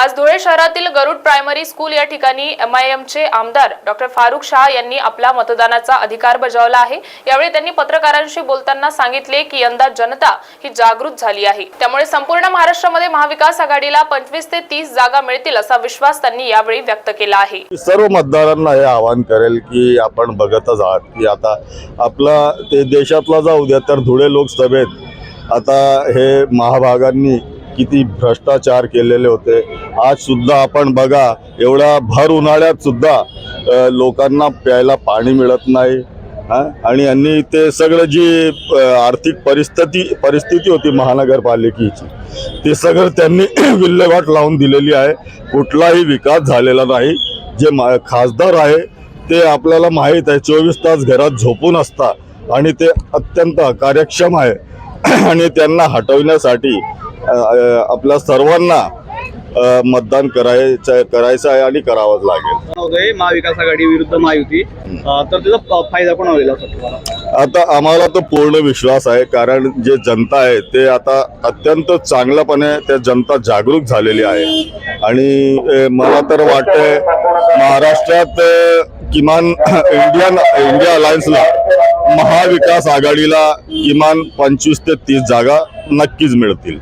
आज धुळे शहरातील गरुड primary school या ठिकाणी एम आय एमचे आमदार डॉक्टर फारुख शाह यांनी आपला मतदानाचा अधिकार बजावला आहे. यावेळी त्यांनी पत्रकारांशी बोलताना सांगितले की यंदा जनता ही जागृत झाली आहे. त्यामुळे संपूर्ण महाराष्ट्रामध्ये महाविकास आघाडीला पंचवीस ते तीस जागा मिळतील असा विश्वास त्यांनी यावेळी व्यक्त केला आहे. सर्व मतदारांना हे आवाहन करेल की आपण बघतच आहात की आता आपला ते देशातला जाऊ द्या तर धुळे लोकसभेत आता हे महाभागांनी किती भ्रष्टाचार केलेले होते आज सुद्धा आपण बघा एवढ्या भर उन्हाळ्यात सुद्धा लोकांना प्यायला पाणी मिळत नाही. आणि यांनी ते सगळं जी आर्थिक परिस्थिती परिस्थिती होती महानगरपालिकेची ते सगळं त्यांनी विल्हेवाट लावून दिलेली आहे. कुठलाही विकास झालेला नाही. जे मा खासदार आहे ते आपल्याला माहीत आहे चोवीस तास घरात झोपून असता आणि ते अत्यंत कार्यक्षम आहे. आणि त्यांना हटवण्यासाठी आपल्या सर्वांना मतदान करायचं करायचं आहे आणि करावंच लागेल. महाविकास आघाडी विरुद्ध महायुती. तर त्याचा फायदा कोण होईल आता आम्हाला तर पूर्ण विश्वास आहे कारण जे जनता आहे ते आता अत्यंत चांगल्यापणे त्या जनता जागरूक झालेली आहे. आणि मला तर वाटतंय महाराष्ट्रात किमान इंडियन इंडिया अलायन्सला महाविकास आघाडीला किमान पंचवीस ते तीस जागा नक्कीच मिळतील.